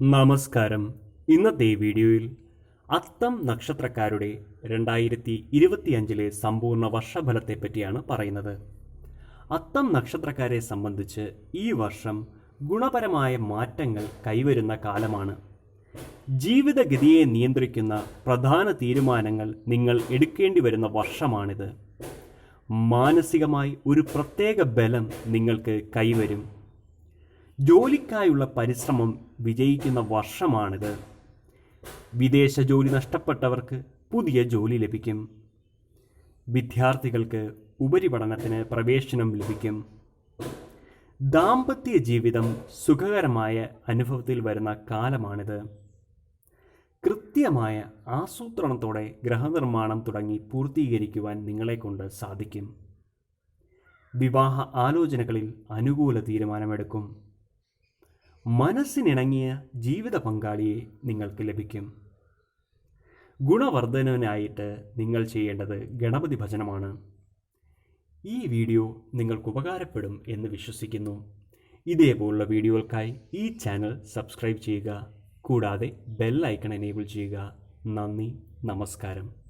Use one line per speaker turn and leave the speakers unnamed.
നമസ്കാരം. ഇന്നത്തെ വീഡിയോയിൽ അത്തം നക്ഷത്രക്കാരുടെ രണ്ടായിരത്തി ഇരുപത്തിയഞ്ചിലെ സമ്പൂർണ വർഷഫലത്തെ പറ്റിയാണ് പറയുന്നത്. അത്തം നക്ഷത്രക്കാരെ സംബന്ധിച്ച് ഈ വർഷം ഗുണപരമായ മാറ്റങ്ങൾ കൈവരുന്ന കാലമാണ്. ജീവിതഗതിയെ നിയന്ത്രിക്കുന്ന പ്രധാന തീരുമാനങ്ങൾ നിങ്ങൾ എടുക്കേണ്ടി വരുന്ന വർഷമാണിത്. മാനസികമായി ഒരു പ്രത്യേക ബലം നിങ്ങൾക്ക് കൈവരും. ജോലിക്കായുള്ള പരിശ്രമം വിജയിക്കുന്ന വർഷമാണിത്. വിദേശ ജോലി നഷ്ടപ്പെട്ടവർക്ക് പുതിയ ജോലി ലഭിക്കും. വിദ്യാർത്ഥികൾക്ക് ഉപരിപഠനത്തിന് പ്രവേശനം ലഭിക്കും. ദാമ്പത്യ ജീവിതം സുഖകരമായ അനുഭവത്തിൽ വരുന്ന കാലമാണിത്. കൃത്യമായ ആസൂത്രണത്തോടെ ഗ്രഹനിർമ്മാണം തുടങ്ങി പൂർത്തീകരിക്കുവാൻ നിങ്ങളെക്കൊണ്ട് സാധിക്കും. വിവാഹ ആലോചനകളിൽ അനുകൂല തീരുമാനമെടുക്കും. മനസ്സിനിണങ്ങിയ ജീവിത പങ്കാളിയെ നിങ്ങൾക്ക് ലഭിക്കും. ഗുണവർദ്ധനവിനായിട്ട് നിങ്ങൾ ചെയ്യേണ്ടത് ഗണപതി ഭജനമാണ്. ഈ വീഡിയോ നിങ്ങൾക്ക് ഉപകാരപ്പെടും എന്ന് വിശ്വസിക്കുന്നു. ഇതേപോലുള്ള വീഡിയോകൾക്കായി ഈ ചാനൽ സബ്സ്ക്രൈബ് ചെയ്യുക. കൂടാതെ ബെൽ ഐക്കൺ എനേബിൾ ചെയ്യുക. നന്ദി നമസ്കാരം.